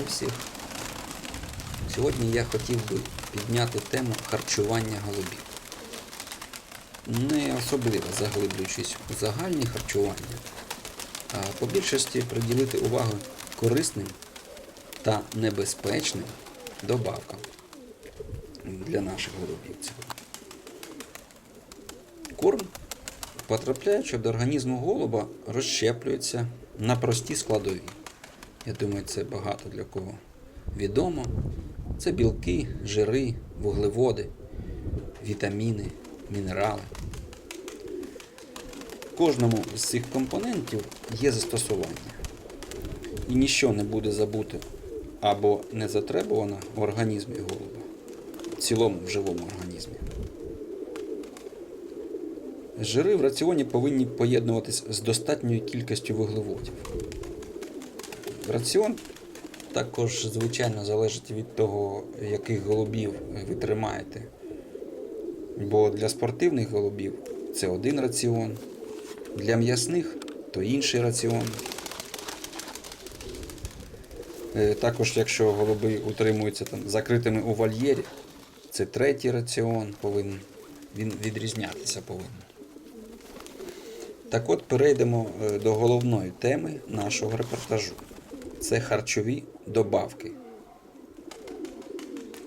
Вітаю всіх! Сьогодні я хотів би підняти тему харчування голубів. Не особливо заглиблюючись у загальні харчування, а по більшості приділити увагу корисним та небезпечним добавкам для наших голубів. Корм, потрапляючи до організму голуба, розщеплюється на прості складові. Я думаю, це багато для кого відомо. Це білки, жири, вуглеводи, вітаміни, мінерали. Кожному з цих компонентів є застосування. І ніщо не буде забуто або не затребувано в організмі голуба, в цілому в живому організмі. Жири в раціоні повинні поєднуватись з достатньою кількістю вуглеводів. Раціон також, звичайно, залежить від того, яких голубів ви тримаєте. Бо для спортивних голубів це один раціон, для м'ясних то інший раціон. Е, Також, якщо голуби утримуються там, закритими у вольєрі, це третій раціон, повинен, він відрізнятися повинен. Так от перейдемо е, до головної теми нашого репортажу. Це харчові добавки.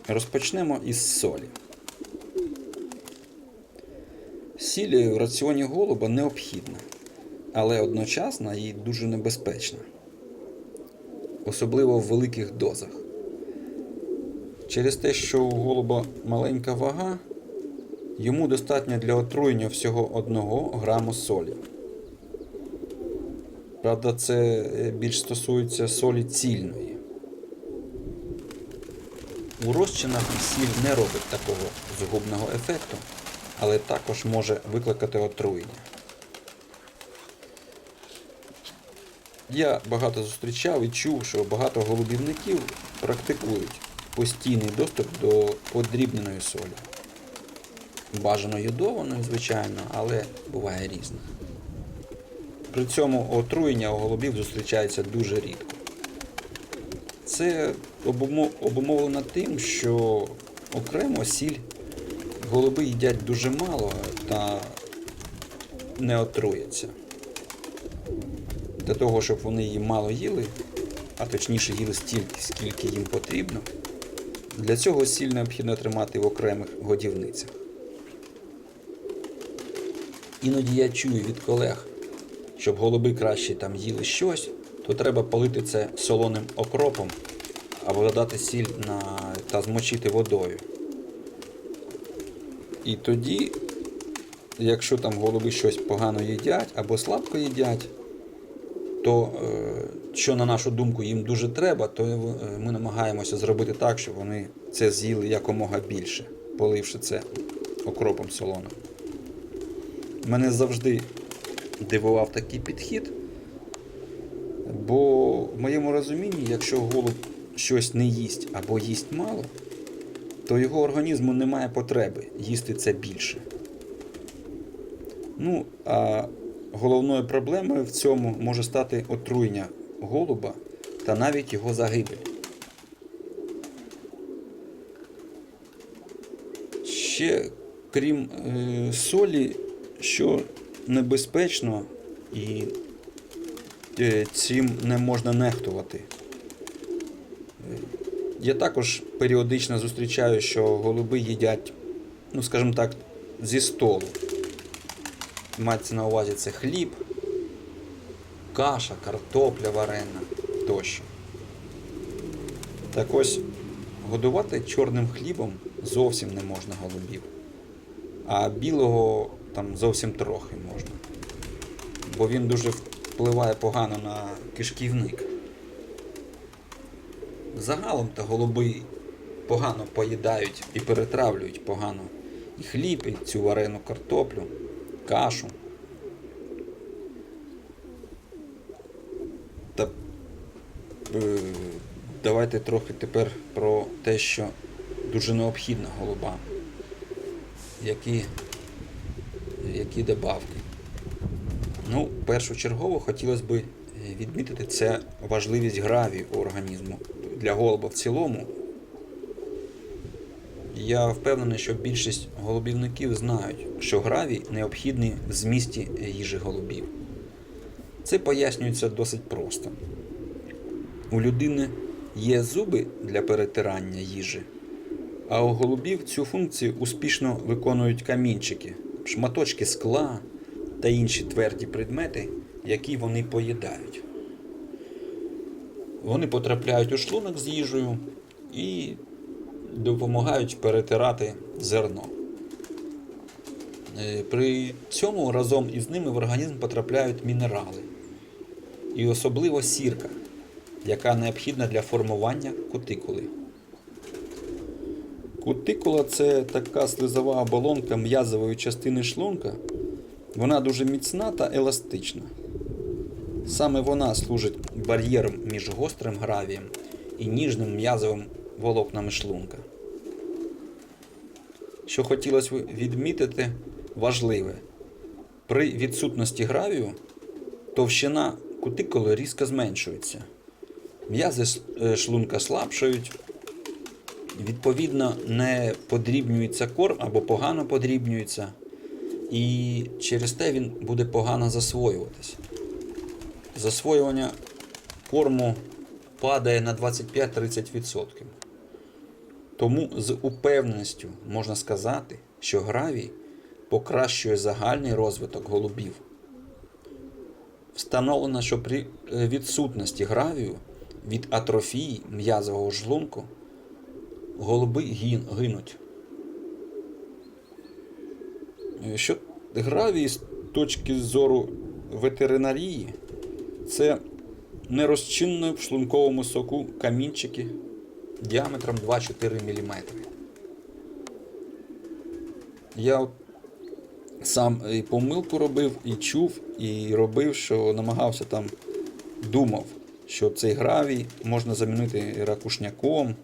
Розпочнемо із солі. Сіль в раціоні голуба необхідна, але одночасно і дуже небезпечна, особливо в великих дозах. Через те, що у голуба маленька вага, йому достатньо для отруєння всього 1 граму солі. Правда, це е, більш стосується солі цільної. У розчинах сіль не робить такого згубного ефекту, але також може викликати отруєння. Я багато зустрічав і чув, що багато голубівників практикують постійний доступ до подрібненої солі. Бажано йодованої, звичайно, але буває різне. При цьому отруєння у голубів зустрічається дуже рідко. Це обумовлено тим, що окремо сіль голуби їдять дуже мало та не отруяться. Для того, щоб вони її мало їли, а точніше їли стільки, скільки їм потрібно, для цього сіль необхідно тримати в окремих годівницях. Іноді я чую від колег, щоб голуби краще там їли щось, то треба полити це солоним окропом або додати сіль на... та змочити водою. І тоді, якщо там голуби щось погано їдять або слабко їдять, то е, що на нашу думку їм дуже треба, то е, ми намагаємося зробити так, щоб вони це з'їли якомога більше, поливши це окропом солоним. Мене завжди дивував такий підхід, бо в моєму розумінні, якщо голуб щось не їсть або їсть мало, то його організму немає потреби їсти це більше. Ну, а головною проблемою в цьому може стати отруєння голуба та навіть його загибель. Ще крім е, солі, що небезпечно і е, цим не можна нехтувати. Е, Я також періодично зустрічаю, що голуби їдять, ну скажімо так, зі столу. Мається на увазі це хліб, каша, картопля варена тощо. Так ось годувати чорним хлібом зовсім не можна голубів, а білого там зовсім трохи можна. Бо він дуже впливає погано на кишківник. Загалом то голуби погано поїдають і перетравлюють погано і хліб, і цю варену картоплю, кашу. Та е, давайте трохи тепер про те, що дуже необхідно голубам. Які, які добавки. Ну, першочергово хотілося б відмітити це важливість гравію організму для голуба в цілому, я впевнений, що більшість голубівників знають, що гравій необхідний в змісті їжі голубів. Це пояснюється досить просто. У людини є зуби для перетирання їжі, а у голубів цю функцію успішно виконують камінчики, шматочки скла та інші тверді предмети, які вони поїдають. Вони потрапляють у шлунок з їжею і допомагають перетирати зерно. Е, При цьому разом із ними в організм потрапляють мінерали, і особливо сірка, яка необхідна для формування кутикули. Кутикула це така слизова оболонка м'язової частини шлунка. Вона дуже міцна та еластична. Саме вона служить бар'єром між гострим гравієм і ніжним м'язовим волокнами шлунка. Що хотілося відмітити важливе. При відсутності гравію товщина кутикули різко зменшується. М'язи е, шлунка слабшають, відповідно, не подрібнюється корм або погано подрібнюється, і через те він буде погано засвоюватися. Засвоювання корму падає на 25-30%. Тому з упевненістю можна сказати, що гравій покращує загальний розвиток голубів. Встановлено, що при е, відсутності гравію від атрофії м'язового шлунку голуби гинуть. Що гравій з точки зору ветеринарії це нерозчинно в шлунковому соку камінчики діаметром 2-4 мм. Я сам і помилку робив, і чув, і робив, що намагався там, думав, що цей гравій можна замінити ракушняком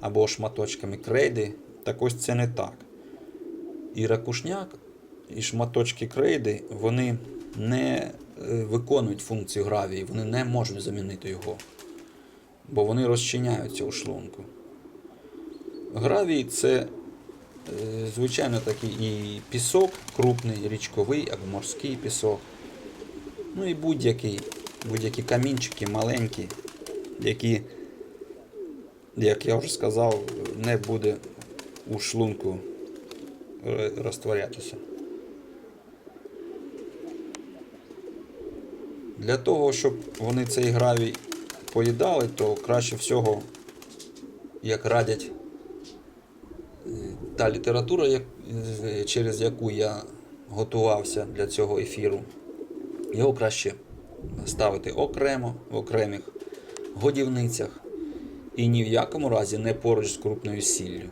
або шматочками крейди. Так ось це не так. І ракушняк, і шматочки крейди, вони не е, виконують функцію гравії, вони не можуть замінити його, бо вони розчиняються у шлунку. Гравій це, е, звичайно, такий і пісок крупний, річковий або морський пісок. Ну і будь-які камінчики маленькі, які, як я вже сказав, не буде у шлунку розтворятися. Для того, щоб вони цей гравій поїдали, то краще всього, як радять е, та література, е, через яку я готувався для цього ефіру, його краще ставити окремо, в окремих годівницях і ні в якому разі не поруч з крупною сіллю.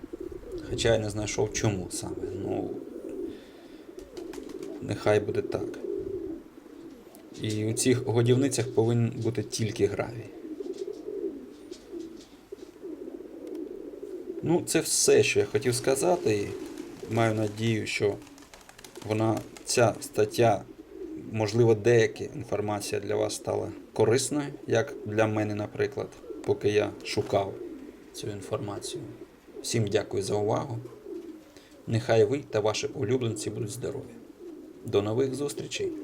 Хоча я не знайшов чому саме. Ну, нехай буде так. І у цих годівницях повинен бути тільки гравій. Ну, це все, що я хотів сказати. І маю надію, що вона, ця стаття, можливо, деяка інформація для вас стала корисною, як для мене, наприклад, поки я шукав цю інформацію. Всім дякую за увагу. Нехай ви та ваші улюбленці будуть здорові. До нових зустрічей!